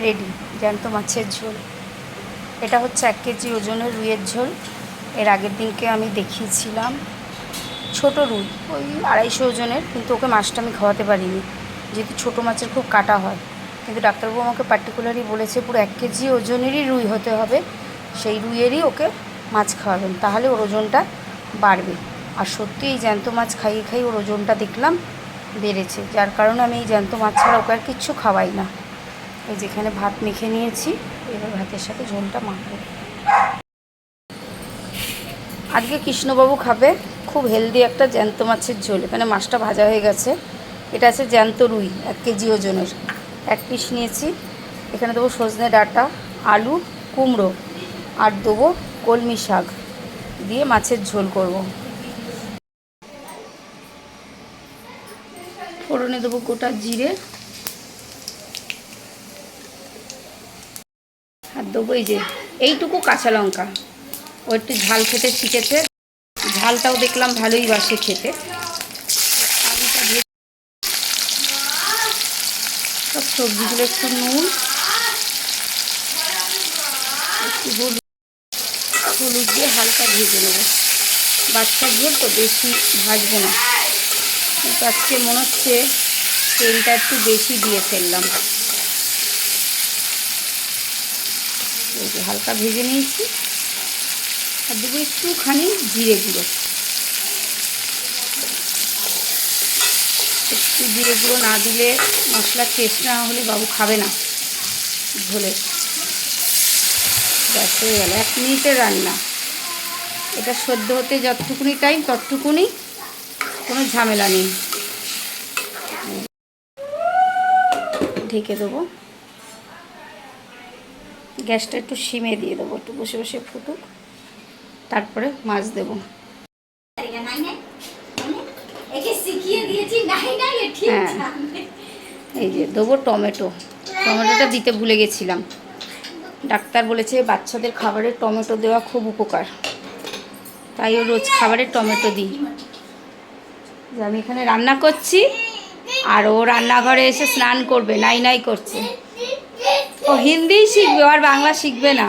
Ready, জ্যান্ত মাছের ঝোল। এটা হচ্ছে এক কেজি ওজনের রুইয়ের ঝোল। এর আগের দিনকে আমি দেখিয়েছিলাম। ছোট রুই, ওই আড়াইশো ওজনের, কিন্তু ওকে মাছটা আমি খাওয়াতে পারিনি। যেহেতু ছোটো মাছের খুব কাটা হয়। কিন্তু ডাক্তারবাবু আমাকে পার্টিকুলারই বলেছে, পুরো এক কেজি ওজনেরই রুই হতে হবে। সেই রুইয়েরই ওকে মাছ খাওয়াবেন। তাহলে ওর ওজনটা বাড়বে। আর সত্যি এই জ্যান্ত মাছ খাইয়ে খাইয়ে ওর ওজনটা দেখলাম বেড়েছে। যার কারণে আমি এই জ্যান্ত মাছ ছাড়া ওকে আর কিচ্ছু খাওয়াই না। এই যেখানে ভাত মেখে নিয়েছি, এবার ভাতের সাথে ঝোলটা মাখবো। আজকে কৃষ্ণবাবু খাবে খুব হেলদি একটা জ্যান্ত মাছের ঝোল, এখানে মাছটা ভাজা হয়ে গেছে। এটা আছে জ্যান্ত রুই, এক কেজি ওজনের। এক পিস নিয়েছি। এখানে দেবো সজনে ডাঁটা, আলু, কুমড়ো, আর দেবো কলমি শাক দিয়ে মাছের ঝোল করব। ফোড়নে দেবো গোটা জিরে আর দেবো এই যে, এইটুকু কাঁচা লঙ্কা। ও একটু ঝাল খেতে শিখেছে। ঝালটাও দেখলাম ভালোই বাসে খেতে। সব সবজিগুলো একটু নুন, একটু হলুদ হলুদ দিয়ে হালকা ভেজে নেব। বাচ্চার ঝোল তো বেশি ভাজবো না। আজকে মনে হচ্ছে তেলটা একটু বেশি দিয়ে ফেললাম। এই হালকা ভেজে নিয়েছি। আর দেবো একটুখানি জিরে গুঁড়ো। একটু জিরে গুঁড়ো না দিলে মশলার টেস্ট না হলে বাবু খাবে না ঝোলে। ব্যাস, হয়ে গেল। এক মিনিটের রান্না। এটা সদ্য হতে যতটুকুনি টাইম ততটুকুনি কোনো ঝামেলা নেই। ঢেকে দেবো। গ্যাসটা একটু সিমে দিয়ে দেবো একটু বসে বসে ফুটুক তারপরে মাছ দেবো। হ্যাঁ। এই যে দেবো টমেটো টমেটোটা দিতে ভুলে গেছিলাম। ডাক্তার বলেছে বাচ্চাদের খাবারে টমেটো দেওয়া খুব উপকার। তাই ও রোজ খাবারে টমেটো দিই। যে আমি এখানে রান্না করছি আর ও রান্নাঘরে এসে স্নান করবে নাই নাই করছে। ও হিন্দিই শিখবে আর বাংলা শিখবে না।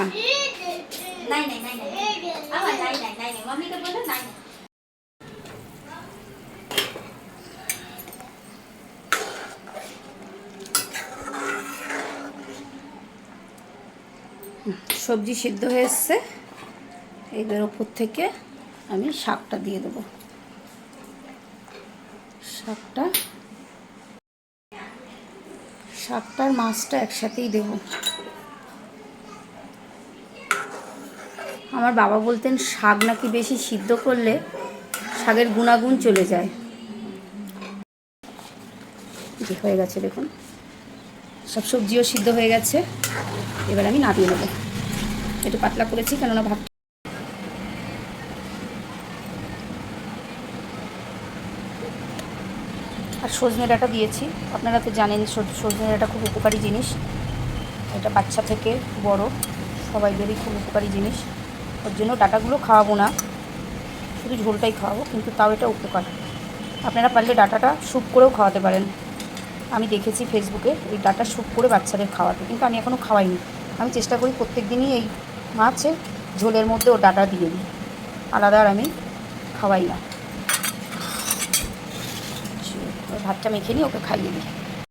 সবজি সিদ্ধ হয়ে এসছে। এবার ওপর থেকে আমি শাকটা দিয়ে দেবো। শাকটা শাকটার মাছটা একসাথেই দেবো। আমার বাবা বলতেন, শাক নাকি বেশি সিদ্ধ করলে শাকের গুণাগুণ চলে যায়। হয়ে গেছে দেখুন। সব সবজিও সিদ্ধ হয়ে গেছে। এবার আমি নামিয়ে নেব। একটু পাতলা করেছি, কেননা ভাত আর সজনে ডাঁটা দিয়েছি। আপনারা তো জানেন সজনে ডাঁটা খুব উপকারী জিনিস। এটা বাচ্চা থেকে বড়, সবাইদেরই খুব উপকারী জিনিস। ওর জন্য ডাটাগুলো খাওয়াবো না। শুধু ঝোলটাই খাওয়াবো, কিন্তু তাও এটা উপকার। আপনারা পারলে ডাটাটা স্যুপ করেও খাওয়াতে পারেন। আমি দেখেছি ফেসবুকে এই ডাটা স্যুপ করে বাচ্চাদের খাওয়াতে, কিন্তু আমি এখনও খাওয়াইনি। আমি চেষ্টা করি প্রত্যেক দিনই এই মাছের ঝোলের মধ্যে ও ডাটা দিয়ে দিই। আলাদা আর আমি খাওয়াই না। ভাতটা মেখে নিই ওকে খাইয়ে দিই।